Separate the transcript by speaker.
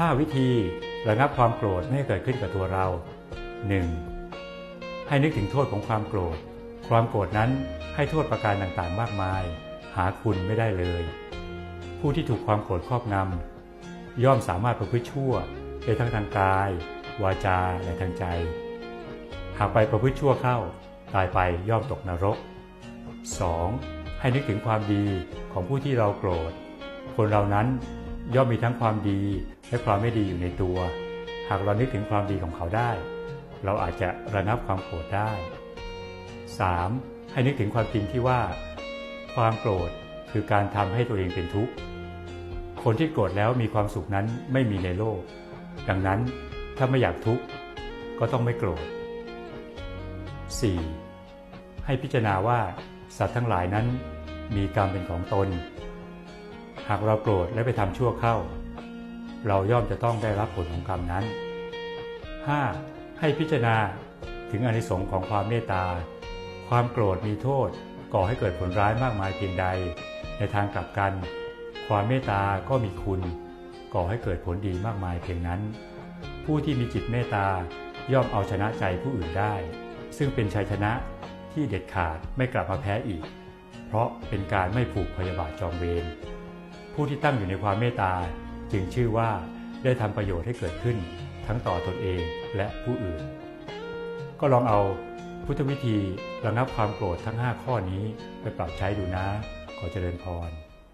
Speaker 1: 5 วิธีระงับความโกรธไม่ให้เกิดขึ้นกับตัวเรา 1. ให้นึกถึงโทษของความโกรธ ความโกรธนั้นให้โทษประการต่างๆ มากมาย หาคุณไม่ได้เลย ผู้ที่ถูกความโกรธครอบงำย่อมสามารถประพฤติชั่วได้ทั้งทางกาย วาจาและทางใจ หากไปประพฤติชั่วเข้า ตายไปย่อมตกนรก 2. ให้นึกถึงความดีของผู้ที่เราโกรธ คนเรานั้น ย่อมมีทั้งความดีและความไม่ดีอยู่ในตัว หากเรานึกถึงความดีของเขาได้ เราอาจจะระงับความโกรธได้ 3. ให้นึกถึงความจริงที่ว่า ความโกรธคือการทำให้ตัวเองเป็นทุกข์ คนที่โกรธแล้วมีความสุขนั้นไม่มีในโลก ดังนั้นถ้าไม่อยากทุกข์ก็ต้องไม่โกรธ 4. ให้พิจารณาว่าสัตว์ทั้งหลายนั้นมีกรรมเป็นของตน หากเราโกรธและไปทำชั่วเข้า เราย่อมจะต้องได้รับผลของกรรมนั้น 5. ให้พิจารณาถึงอนิสงค์ของความเมตตา ความโกรธมีโทษก่อให้เกิดผลร้ายมากมายเพียงใด ในทางกลับกัน ความเมตตาก็มีคุณ ก่อให้เกิดผลดีมากมายเพียงนั้น ผู้ที่มีจิตเมตตาย่อมเอาชนะใจผู้อื่นได้ ซึ่งเป็นชัยชนะที่เด็ดขาดไม่กลับมาแพ้อีก เพราะเป็นการไม่ผูกพยาบาทจองเวร ผู้ที่ตั้งอยู่ในความเมตตาจึงชื่อว่าได้ทำประโยชน์ให้เกิดขึ้น ทั้งต่อตนเองและผู้อื่น ก็ลองเอาพุทธวิธีระงับความโกรธทั้ง 5 ข้อนี้ไปปรับใช้ดูนะ ขอเจริญพร